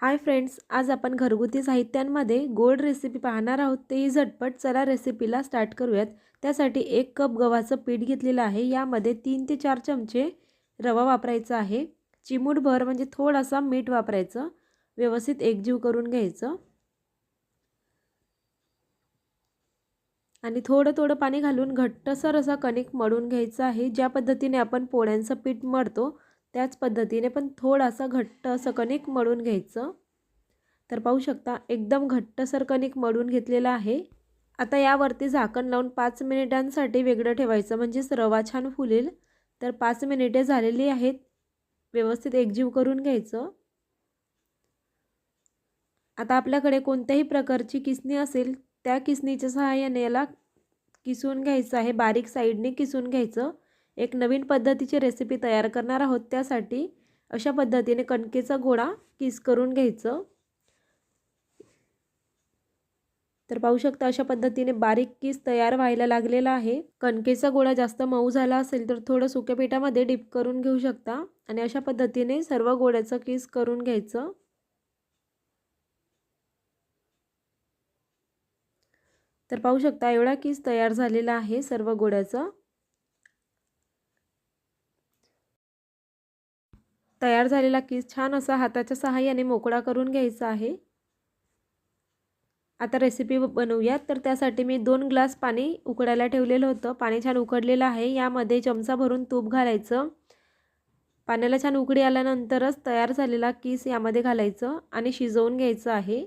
Hi friends आज आपण घरगुती साहित्यांमध्ये गोड रेसिपी पाहणार आहोत. तेही झटपट चला रेसिपीला स्टार्ट करूयात. त्यासाठी एक कप गव्हाचं पीठ घेतलेलं आहे. यामध्ये तीन ते चार चमचे रवा वापरायचा आहे. चिमूटभर म्हणजे थोडासा मीठ वापरायचं. व्यवस्थित एकजीव करून घ्यायचं. आणि थोडं थोडं पाणी घालून घट्टसर असा कणिक मळून घ्यायचं आहे. ज्या पद्धतीने आपण पोळ्यांचं पीठ मळतो त्याच पद्धतीने पण थोडासा घट्ट असं कणिक मळून घ्यायचं. तर पाहू शकता एकदम घट्टसर कणिक मळून घेतलेलं आहे. आता यावरती झाकण लावून पाच मिनिटांसाठी वेगळं ठेवायचं म्हणजेच रवा छान फुलेल. तर पाच मिनिटे झालेली आहेत. व्यवस्थित एकजीव करून घ्यायचं. आता आपल्याकडे कोणत्याही प्रकारची किसणी असेल त्या किसणीच्या सहाय्याने याला किसून घ्यायचं आहे. बारीक साईडने किसून घ्यायचं. एक नवीन पद्धतीची रेसिपी तयार करणार आहोत. त्यासाठी अशा पद्धतीने कणकेचा गोळा किस करून घ्यायचं. तर पाहू शकता अशा पद्धतीने बारीक किस तयार व्हायला लागलेला आहे. कणकेचा गोळा जास्त मऊ झाला असेल तर थोडं सुक्या पिठामध्ये डिप करून घेऊ शकता आणि अशा पद्धतीने सर्व गोळ्याचं किस करून घ्यायचं. तर पाहू शकता एवढा किस तयार झालेला आहे सर्व गोळ्याचा तयार झालेला किस छान असा हाताच्या सहाय्याने मोकळा करून घ्यायचा आहे. आता रेसिपी बनवूयात. तर त्यासाठी मी दोन ग्लास पाणी उकडायला ठेवलेलं होतं. पाणी छान उकडलेलं आहे. यामध्ये चमचा भरून तूप घालायचं. पाण्याला छान उकडी आल्यानंतरच तयार झालेला किस यामध्ये घालायचं आणि शिजवून घ्यायचं आहे.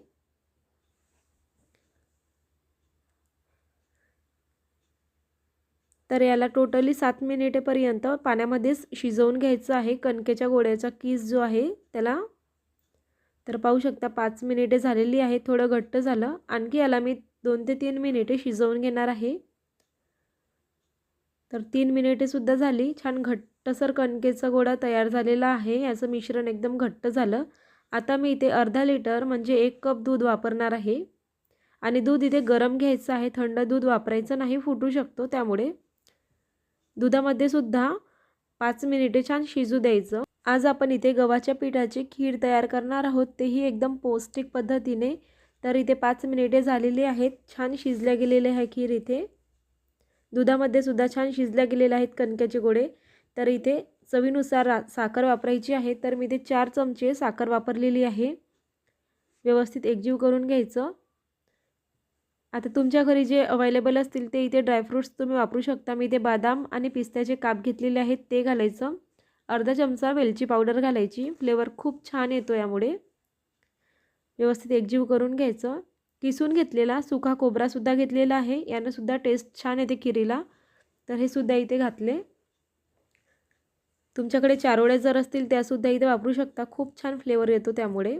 तर याला टोटली सात मिनिटेपर्यंत पाण्यामध्येच शिजवून घ्यायचं आहे. कणकेच्या गोळ्याचा कीस जो आहे त्याला तर पाहू शकता पाच मिनिटे झालेली आहे. थोडं घट्ट झालं. आणखी याला मी दोन ते तीन मिनिटे शिजवून घेणार आहे. तर तीन मिनिटेसुद्धा झाली. छान घट्टसर कणकेचा गोळा तयार झालेला आहे. याचं मिश्रण एकदम घट्ट झालं. आता मी इथे अर्धा लिटर म्हणजे एक कप दूध वापरणार आहे. आणि दूध इथे गरम घ्यायचं आहे. थंड दूध वापरायचं नाही. फुटू शकतो त्यामुळे. दुधामध्ये सुद्धा पाच मिनिटे छान शिजू द्यायचं. आज आपण इथे गव्हाच्या पिठाची खीर तयार करणार आहोत. तेही एकदम पौष्टिक पद्धतीने. तर इथे पाच मिनिटे झालेली आहेत. छान शिजल्या गेलेले आहे खीर इथे. दुधामध्ये सुद्धा छान शिजल्या गेलेले आहेत कणक्याचे गोळे. तर इथे चवीनुसार साखर वापरायची आहे. तर मी इथे चार चमचे साखर वापरलेली आहे. व्यवस्थित एकजीव करून घ्यायचं. आता तुमच्या घरी जे अवेलेबल असतील ते इथे ड्रायफ्रूट्स तुम्ही वापरू शकता. मी इथे बदाम आणि पिस्त्याचे काप घेतलेले आहेत ते घालायचं. अर्धा चमचा वेलची पावडर घालायची. फ्लेवर खूप छान येतो यामुळे. व्यवस्थित एकजीव करून घ्यायचं. किसून घेतलेला सुका कोबरासुद्धा घेतलेला आहे. यानंसुद्धा टेस्ट छान येते खिरीला. तर हे सुद्धा इथे घातले. तुमच्याकडे चारोळे जर असतील त्यासुद्धा इथे वापरू शकता. खूप छान फ्लेवर येतो त्यामुळे.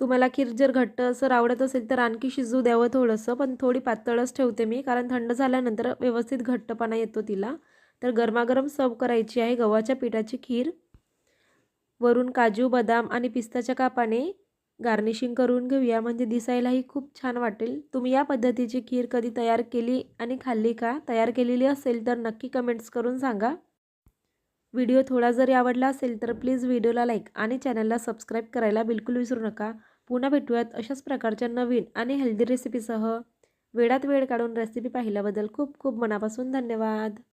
तुम्हाला खीर जर घट्ट असं आवडत असेल तर आणखी शिजू द्यावं थोडंसं पण थोडी पातळच ठेवते मी कारण थंड झाल्यानंतर व्यवस्थित घट्टपणा येतो तिला. तर गरमागरम सर्व करायची आहे गव्हाच्या पिठाची खीर. वरून काजू बदाम आणि पिस्ताच्या कापाने गार्निशिंग करून घेऊया. म्हणजे दिसायलाही खूप छान वाटेल. तुम्ही या पद्धतीची खीर कधी तयार केली आणि खाल्ली का? तयार केलेली असेल तर नक्की कमेंट्स करून सांगा. व्हिडिओ थोडा जरी आवडला असेल तर प्लीज व्हिडिओला लाईक आणि चॅनलला सबस्क्राईब करायला बिलकुल विसरू नका. पुन्हा भेटूयात अशाच प्रकारच्या नवीन आणि हेल्दी रेसिपीसह. वेळात वेळ काढून रेसिपी पाहिल्याबद्दल खूप खूप मनापासून धन्यवाद.